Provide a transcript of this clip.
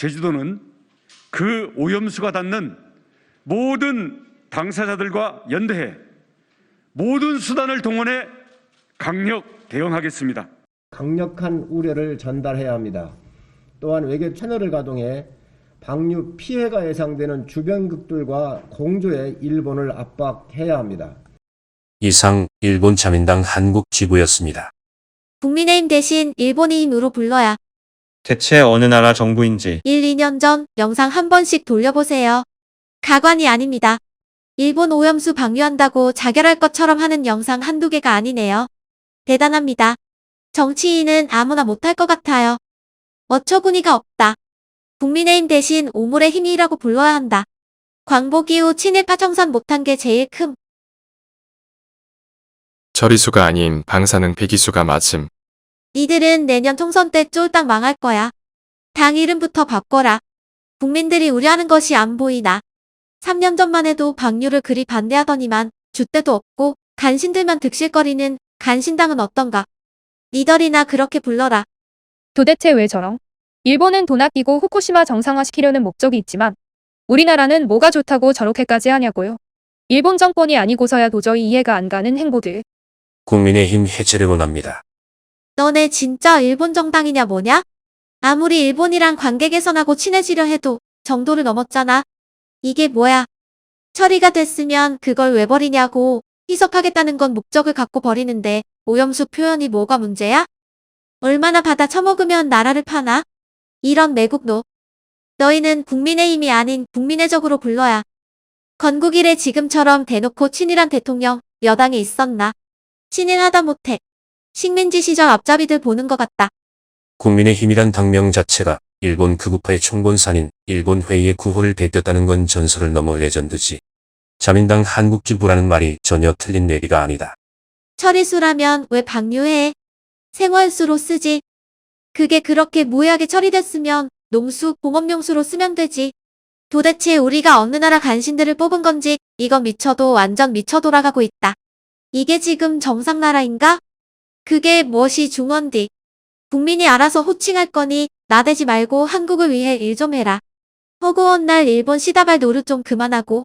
제주도는 그 오염수가 닿는 모든 당사자들과 연대해 모든 수단을 동원해 강력 대응하겠습니다. 강력한 우려를 전달해야 합니다. 또한 외교 채널을 가동해 방류 피해가 예상되는 주변국들과 공조해 일본을 압박해야 합니다. 이상 일본 자민당 한국 지부였습니다. 국민의힘 대신 일본의힘으로 불러야 대체 어느 나라 정부인지 1, 2년 전 영상 한 번씩 돌려보세요. 가관이 아닙니다. 일본 오염수 방류한다고 자결할 것처럼 하는 영상 한두 개가 아니네요. 대단합니다. 정치인은 아무나 못할 것 같아요. 어처구니가 없다. 국민의힘 대신 오물의 힘이라고 불러야 한다. 광복 이후 친일파 청산 못한 게 제일 큼. 처리수가 아닌 방사능 배기수가 맞음. 니들은 내년 총선 때 쫄딱 망할 거야. 당 이름부터 바꿔라. 국민들이 우려하는 것이 안 보이나. 3년 전만 해도 방류를 그리 반대하더니만 줏대도 없고 간신들만 득실거리는 간신당은 어떤가. 니들이나 그렇게 불러라. 도대체 왜 저런? 일본은 돈 아끼고 후쿠시마 정상화시키려는 목적이 있지만 우리나라는 뭐가 좋다고 저렇게까지 하냐고요. 일본 정권이 아니고서야 도저히 이해가 안 가는 행보들. 국민의힘 해체를 원합니다. 너네 진짜 일본 정당이냐 뭐냐? 아무리 일본이랑 관계 개선하고 친해지려 해도 정도를 넘었잖아. 이게 뭐야? 처리가 됐으면 그걸 왜 버리냐고 희석하겠다는 건 목적을 갖고 버리는데 오염수 표현이 뭐가 문제야? 얼마나 받아 처먹으면 나라를 파나? 이런 매국노. 너희는 국민의힘이 아닌 국민의적으로 불러야. 건국 이래 지금처럼 대놓고 친일한 대통령, 여당이 있었나? 친일하다 못해. 식민지 시절 앞잡이들 보는 것 같다. 국민의힘이란 당명 자체가 일본 극우파의 총본산인 일본 회의의 구호를 대뜻다는 건 전설을 넘어 레전드지. 자민당 한국지부라는 말이 전혀 틀린 얘기가 아니다. 처리수라면 왜 방류해? 생활수로 쓰지. 그게 그렇게 무해하게 처리됐으면 농수, 공업용수로 쓰면 되지. 도대체 우리가 어느 나라 간신들을 뽑은 건지 이건 미쳐도 완전 미쳐 돌아가고 있다. 이게 지금 정상 나라인가? 그게 무엇이 중원디. 국민이 알아서 호칭할 거니 나대지 말고 한국을 위해 일 좀 해라. 허구한 날 일본 시다발 노릇 좀 그만하고